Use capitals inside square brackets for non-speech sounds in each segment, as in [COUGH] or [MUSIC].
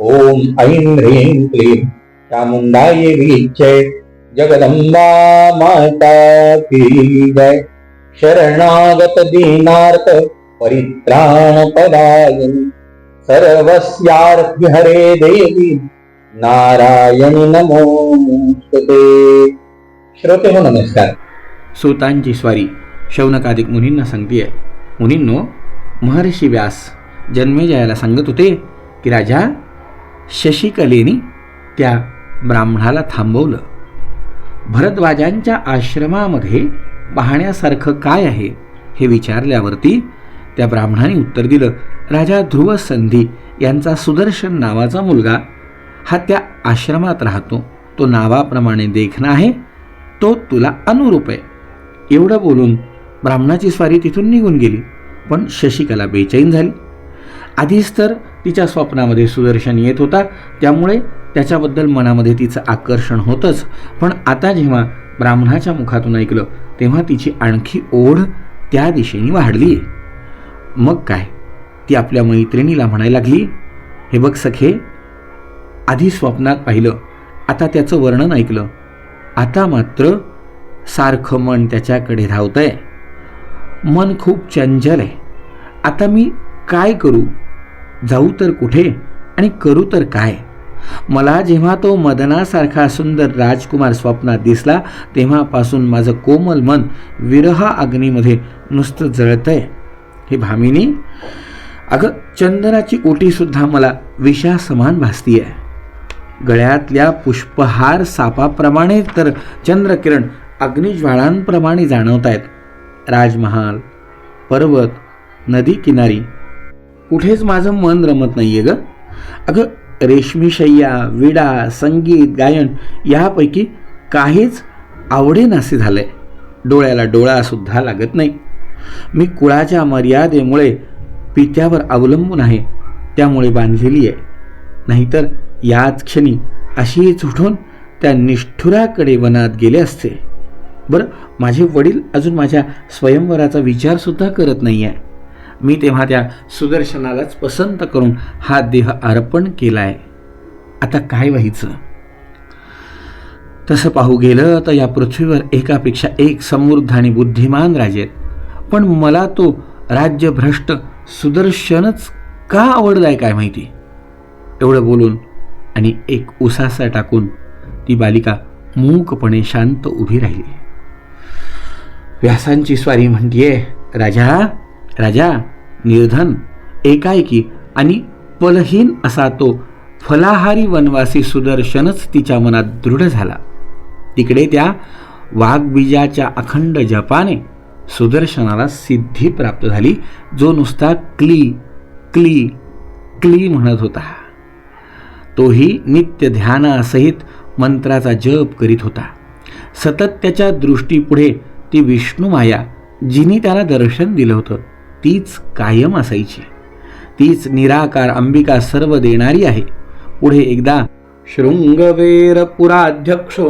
ॐ ऐं ह्रीं क्लीं चामुण्डायै वीक्षे जगदम्बा माता की जय। शरणागत दीनार्थ परित्राण सर्वस्यार्थ हरे देवी नारायणी नमोस्तुते श्रोते हो नमस्कार। सुतांची स्वारी शौनकादिक मुनींना सांगतेय मुनींनो महर्षी व्यास जन्मेजयाला सांगत होते की राजा शशिकलेनी त्या ब्राह्मणाला थांबवलं. भरद्वाजांच्या आश्रमामध्ये पाहण्यासारखं काय आहे हे विचारल्यावरती त्या ब्राह्मणाने उत्तर दिलं राजा ध्रुव संधी यांचा सुदर्शन नावाचा मुलगा हा त्या आश्रमात राहतो. तो नावाप्रमाणे देखणं आहे. तो तुला अनुरूप आहे. एवढं बोलून ब्राह्मणाची स्वारी तिथून निघून गेली पण शशिकला बेचैन झाली. आधीच तर तिच्या स्वप्नामध्ये सुदर्शन येत होता. त्यामुळे त्याच्याबद्दल मनामध्ये तिचं आकर्षण होतंच. पण आता जेव्हा ब्राह्मणाच्या मुखातून ऐकलं तेव्हा तिची आणखी ओढ त्या दिशेने वाढली. मग काय? ती आपल्या मैत्रिणीला म्हणायला लागली हे बघ सखे आधी स्वप्नात पाहिलं आता त्याचं वर्णन ऐकलं. आता मात्र सारखं मन त्याच्याकडे धावतंय. मन खूप चंचल आहे. आता मी काय करू? जाऊ तर कुठे आणि करू तर काय? मला जेव्हा तो मदनासारखा सुंदर राजकुमार स्वप्नात दिसला तेव्हापासून माझं कोमल मन विरह अग्नीमध्ये नुसतं जळतंय. हे भामिनी अगं चंदनाची ओटीसुद्धा मला विषासमान आहे गळ्यातल्या पुष्पहार सापाप्रमाणे तर चंद्रकिरण अग्निज्वाळांप्रमाणे जाणवत आहेत राजमहाल पर्वत नदी किनारी कुठेच माझं मन रमत नाही आहे गं. अगं रेशमीशय्या विडा संगीत गायन यापैकी काहीच आवडेनासे झालंय. डोळ्याला डोळासुद्धा लागत नाही. मी कुळाच्या मर्यादेमुळे पित्यावर अवलंबून आहे. त्यामुळे बांधलेली आहे. नाहीतर याच क्षणी अशीच उठून त्या निष्ठुराकडे वनात गेले असते. बरं माझे वडील अजून माझ्या स्वयंवराचा विचारसुद्धा करत नाही आहे मी तेव्हा त्या सुदर्शनालाच पसंत करून हा देह अर्पण केला आहे आता काय व्हायचं? तसं पाहू गेलं तर या पृथ्वीवर एकापेक्षा एक समृद्ध आणि बुद्धिमान राजे आहेत. पण मला तो राज्यभ्रष्ट सुदर्शनच का आवडलाय काय माहिती? एवढं बोलून आणि एक उसासा टाकून ती बालिका मूकपणे शांत उभी राहिली. व्यासांची स्वारी म्हणतीये राजा राजा निर्धन एकाएकी आणि पलहीन असा तो फलाहारी वनवासी सुदर्शनच तिच्या मनात दृढ झाला. तिकडे त्या वाघबीजाच्या अखंड जपाने सुदर्शनाला सिद्धी प्राप्त झाली जो नुसता क्ली क्ली क्ली म्हणत होता. तोही नित्य ध्यानासहित मंत्राचा जप करीत होता. सतत त्याच्या दृष्टीपुढे ती विष्णुमाया जिने त्याला दर्शन दिलं होतं. तीच कायम असायची. तीच निराकार अंबिका सर्व देणारी आहे. पुढे एकदा शृंगवेर पुराध्यक्ष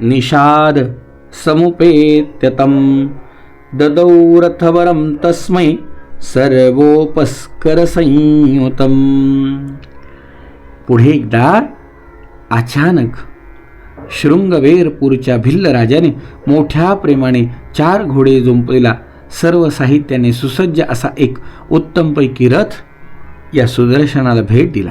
निषाद समुपेत्यतम. ददौरथवरं तस्मै सर्वोपस्कर संयुतम पुढे एकदा अचानक शृंगवेरपूरच्या भिल्ल राजाने मोठ्या प्रेमाने चार घोडे जुंपलेला सर्व साहित्याने सुसज्ज असा एक उत्तमपैकी रथ या सुदर्शनाला भेट दिला.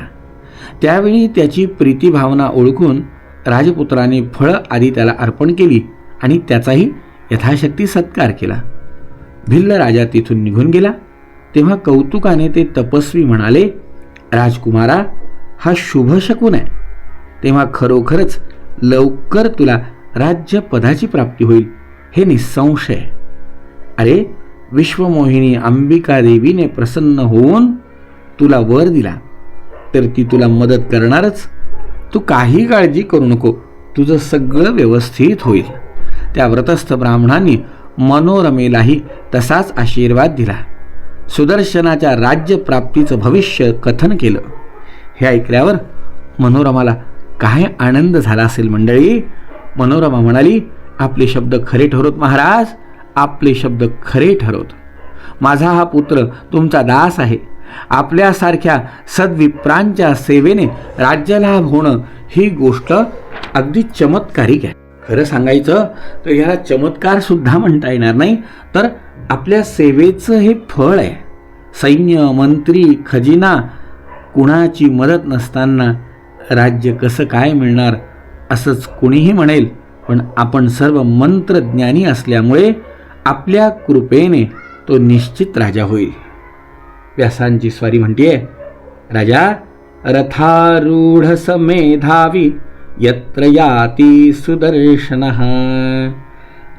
त्यावेळी त्याची प्रीतीभावना ओळखून राजपुत्राने फळं आधी त्याला अर्पण केली आणि त्याचाही यथाशक्ती सत्कार केला. भिल्ल राजा तिथून निघून गेला. तेव्हा कौतुकाने ते तपस्वी म्हणाले राजकुमारा हा शुभ शकून आहे. तेव्हा खरोखरच लवकर तुला राज्यपदाची प्राप्ती होईल हे निसंशय अरे विश्वमोहिनी अंबिका देवीने प्रसन्न होऊन तुला वर दिला. तर ती तुला मदत करणारच. तू काही काळजी करू नको. तुझं सगळं व्यवस्थित होईल. त्या व्रतस्थ ब्राह्मणांनी मनोरमेलाही तसाच आशीर्वाद दिला. सुदर्शनाच्या राज्यप्राप्तीचं भविष्य कथन केलं. हे ऐकल्यावर मनोरमाला काय आनंद झाला असेल मंडळी? मनोरमा म्हणाली आपले शब्द खरे ठरवत महाराज. आपले शब्द खरे ठरवत. माझा हा पुत्र तुमचा दास आहे. आपल्यासारख्या सद्विप्रांच्या सेवेने राज्यलाभ होणं ही गोष्ट अगदी चमत्कारिक आहे खरं सांगायचं तर ह्याला चमत्कार सुद्धा म्हणता येणार नाही तर आपल्या सेवेचं हे फळ आहे. सैन्य मंत्री खजिना कुणाची मदत नसताना राज्य कसं काय मिळणार असंच कुणीही म्हणेल पण आपण सर्व मंत्रज्ञानी असल्यामुळे आपल्या कृपेने तो निश्चित राजा होईल. व्यासांची स्वारी म्हणतीये राजा रथारूढ समेधावी यत्र याती सुदर्शन।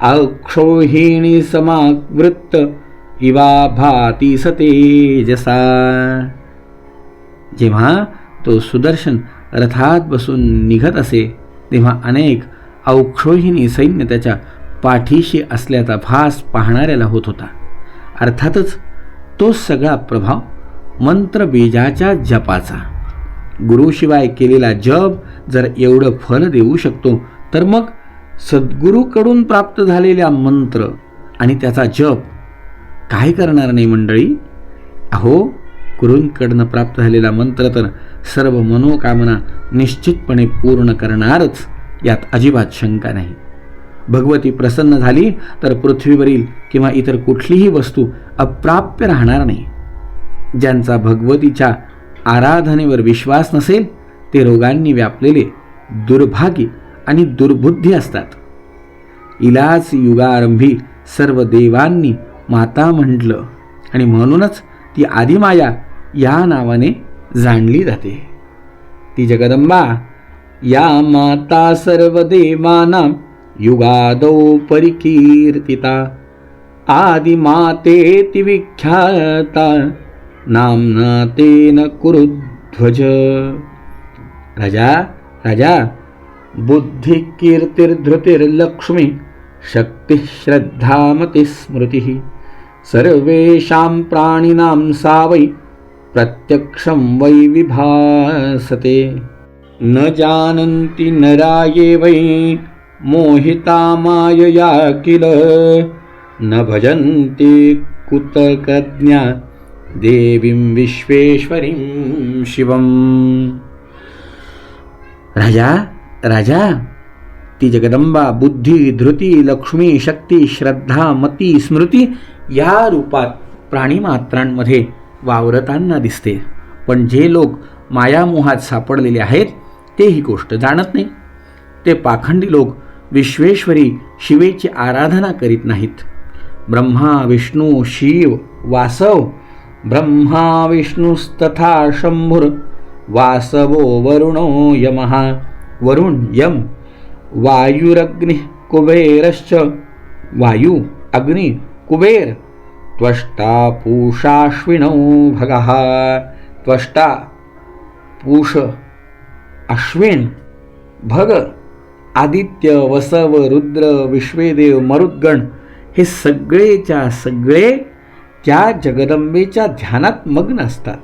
अक्षोहिणी समावृत्त इवा भाती सतेजसा जेव्हा तो सुदर्शन रथात बसून निघत असे तेव्हा अनेक अवक्षोहिणी सैन्य त्याच्या पाठीशी असल्याचा भास पाहणाऱ्याला होत होता. अर्थातच तो सगळा प्रभाव मंत्रबीजाच्या जपाचा. गुरुशिवाय केलेला जप जर एवढं फल देऊ शकतो तर मग सद्गुरूकडून प्राप्त झालेल्या मंत्र आणि त्याचा जप काय करणार नाही मंडळी? अहो गुरूंकडनं प्राप्त झालेला मंत्र तर सर्व मनोकामना निश्चितपणे पूर्ण करणारच यात अजिबात शंका नाही. भगवती प्रसन्न झाली तर पृथ्वीवरील किंवा इतर कुठलीही वस्तू अप्राप्य राहणार नाही. ज्यांचा भगवतीच्या आराधनेवर विश्वास नसेल ते रोगांनी व्यापलेले दुर्भागी आणि दुर्बुद्धी असतात. इलाच युगारंभी सर्व देवांनी माता म्हटलं आणि म्हणूनच ती आदिमाया या नावाने जाणली जाते. ती जगदंबा या माता सर्व देवानां युगादौ परिकीर्तिता आदिमातेति विख्याता नाम्ना तेन कुरुध्वज। राजा राजा बुद्धिकीर्तिर्धृतिर्लक्ष्मी शक्तिः श्रद्धामतिस्मृतिः सर्वेषां प्राणिनां सा वै प्रत्यक्षं वै विभासते। न जानन्ति नराये वै मोहिता मायया किल न भजन्ति कुतकज्ञा देवीं विश्वेश्वरीं शिवम्। राजा राजा ती जगदंबा बुद्धी धृती लक्ष्मी शक्ती श्रद्धा मती स्मृती या रूपात प्राणीमात्रांमध्ये वावरताना दिसते. पण जे लोक मायामोहात सापडलेले आहेत ते ही गोष्ट जाणत नाही. ते पाखंडी लोक विश्वेश्वरी शिवेची आराधना करीत नाहीत. ब्रह्मा विष्णू शिव वासव ब्रह्मा विष्णुस्तथा शंभुर वासवो वरुणो यमः वरुण यम वायुरग्निः कुबेरश्च वायु अग्नि कुबेर त्वष्टा पूषाश्विनौ भगः त्वष्टा पूष अश्विन भग आदित्य वसव रुद्र विश्वेदेव मरुद्गण हे सगळेच्या सगळे त्या जगदंबेच्या ध्यानात मग्न असतात.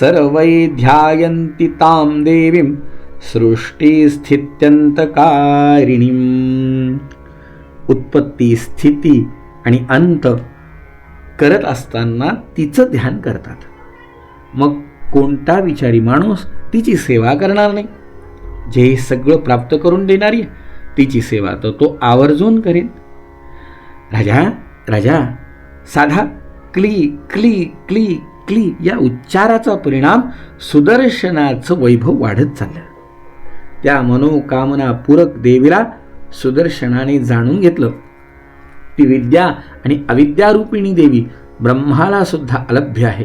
सर्वै ध्यायंती तां देवीं सृष्टीस्थित्यंतकारिणीं उत्पत्ती स्थिती आणि अंत करत असताना तिचं ध्यान करतात. मग कोणता विचारी माणूस तिची सेवा करणार नाही? जे सगळं प्राप्त करून देणारी तिची सेवा तर तो आवर्जून करेन. राजा राजा साधा क्ली क्ली क्ली क्ली या उच्चाराचा परिणाम सुदर्शनाचं वैभव वाढत चाललं. त्या मनोकामना पूरक देवीला सुदर्शनाने जाणून घेतलं. ती विद्या आणि अविद्यारूपिणी देवी ब्रह्माला सुद्धा अलभ्य आहे.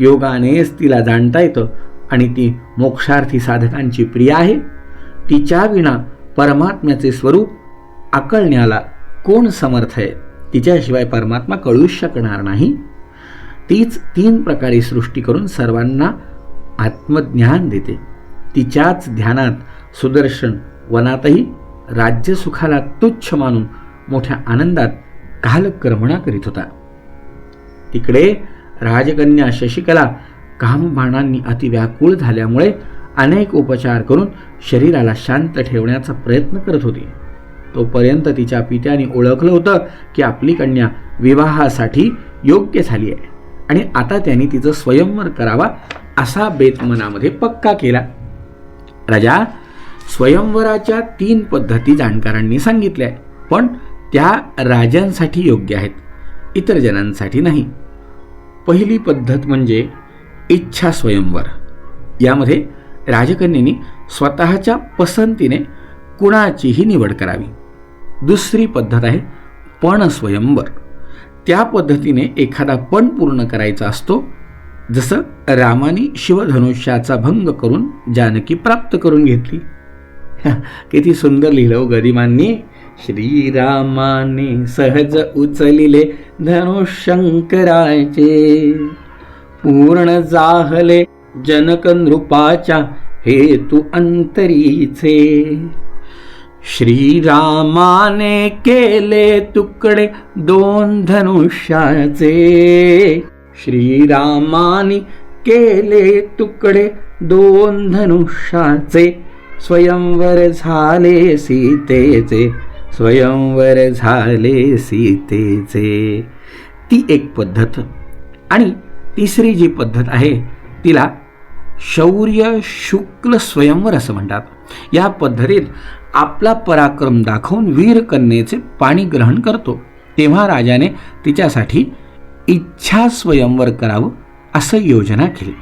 योगानेच तिला जाणता येतं. आणि ती मोक्षार्थी साधकांची प्रिय आहे. तिच्या विना परमात्म्याचे स्वरूप आकळण्याला कोण समर्थ आहे? तिच्याशिवाय परमात्मा कळूच शकणार नाही. तीच तीन प्रकारे सृष्टी करून सर्वांना आत्मज्ञान देते. तिच्याच ध्यानात सुदर्शन वनातही राज्यसुखाला तुच्छ मानून मोठ्या आनंदात कालक्रमणा करीत होता. तिकडे राजकन्या शशिकला कामभानांनी अतिव्याकुळ झाल्यामुळे अनेक उपचार करून शरीराला शांत ठेवण्याचा प्रयत्न करत होती. तोपर्यंत तिच्या पित्याने ओळखलं होतं की आपली कन्या विवाहासाठी योग्य झाली आहे आणि आता त्यांनी तिचं स्वयंवर करावा असा बेत मनामध्ये पक्का केला. राजा स्वयंवराच्या तीन पद्धती जाणकारांनी सांगितल्या पण त्या राजांसाठी योग्य आहेत इतर जणांसाठी नाही. पहिली पद्धत म्हणजे इच्छा स्वयंवर. यामध्ये राजकन्येनी स्वतःच्या पसंतीने कुणाचीही निवड करावी. दुसरी पद्धत आहे पण स्वयंवर. त्या पद्धतीने एखादा पण पूर्ण करायचा असतो जसं रामाने शिवधनुष्याचा भंग करून जानकी प्राप्त करून घेतली. [LAUGHS] किती सुंदर लिहिलं हो गरिमांनी. श्रीरामाने सहज उचलिले धनुशंकराचे पूर्ण जाहले जनक नृपाच्या हेतू अंतरीचे. श्रीरामाने केले तुकडे दोन धनुष्याचे. श्रीरामाने केले तुकडे दोन धनुष्याचे. स्वयंवर झाले सीतेचे स्वयंवर झाले सीतेचे. ती एक पद्धत आणि तिसरी जी पद्धत आहे तिला शौर्य शुक्ल स्वयंवर असं म्हणतात. या पद्धतीत आपला पराक्रम दाखवून वीर कन्येचे पाणी ग्रहण करतो. तेव्हा राजाने तिच्यासाठी इच्छा स्वयंवर करावं असं योजना केली.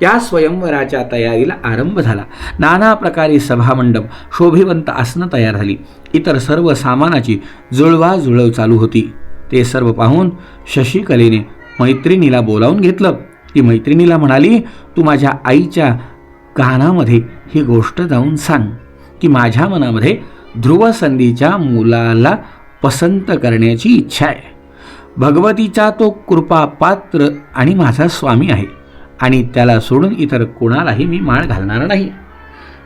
त्या स्वयंवराच्या तयारीला आरंभ झाला. नाना प्रकारे सभामंडप शोभिवंत आसनं तयार झाली. इतर सर्व सामानाची जुळवाजुळव चालू होती. ते सर्व पाहून शशिकलेने मैत्रिणीला बोलावून घेतलं. ती मैत्रिणीला म्हणाली तू माझ्या आईच्या कानामध्ये ही गोष्ट जाऊन सांग की माझ्या मनामध्ये ध्रुव संधीच्या मुलाला पसंत करण्याची इच्छा आहे. भगवतीचा तो कृपापात्र आणि माझा स्वामी आहे आणि त्याला सोडून इतर कोणालाही मी माळ घालणार नाही.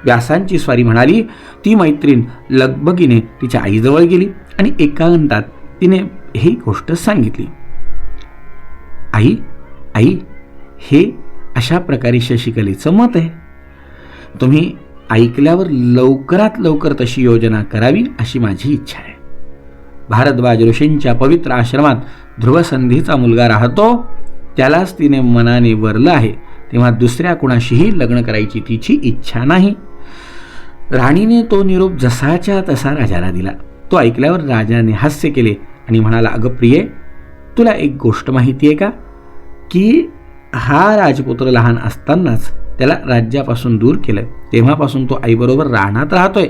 व्यासांची स्वारी म्हणाली ती मैत्रीण लगबगीने तिच्या आईजवळ गेली आणि एकांतात तिने ही गोष्ट सांगितली. आई आई हे अशा प्रकारे शशिकलेचं मत आहे. तुम्ही ऐकल्यावर लवकरात लवकर तशी योजना करावी अशी माझी इच्छा आहे. भारद्वाज ऋषींच्या पवित्र आश्रमात ध्रुवसंधीचा मुलगा राहतो त्यालाच तिने मनाने वरलं आहे तेव्हा दुसऱ्या कुणाशीही लग्न करायची तिची इच्छा नाही. राणीने तो निरोप जसाच्या तसा राजाला दिला. तो ऐकल्यावर राजाने हास्य केले आणि म्हणाला अगं प्रिये तुला एक गोष्ट माहिती आहे का? की हा राजपुत्र लहान असतानाच त्याला राज्यापासून दूर केलं तेव्हापासून तो आईबरोबर राहण्यात राहतोय.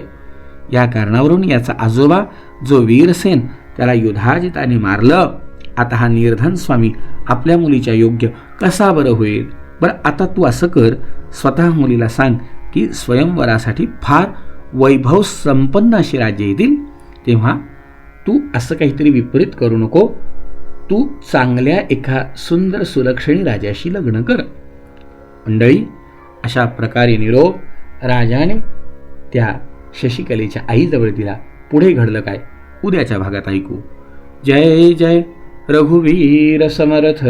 या कारणावरून याचा आजोबा जो वीरसेन त्याला युधाजिताने मारलं. आता हा निर्धन स्वामी आपल्या मुलीच्या योग्य कसा बरं होईल? बरं आता तू असं कर. स्वतः मुलीला सांग की स्वयंवरासाठी फार वैभव संपन्न अशी राज्य येतील. तेव्हा तू असं काहीतरी विपरीत करू नको. तू चांगल्या एका सुंदर सुलक्षणी राजाशी लग्न कर. मंडळी अशा प्रकारे निरोप राजाने त्या शशिकलेच्या आईजवळ दिला. पुढे घडलं काय? उद्याच्या भागात ऐकू. जय जय रघुवीर समर्थ.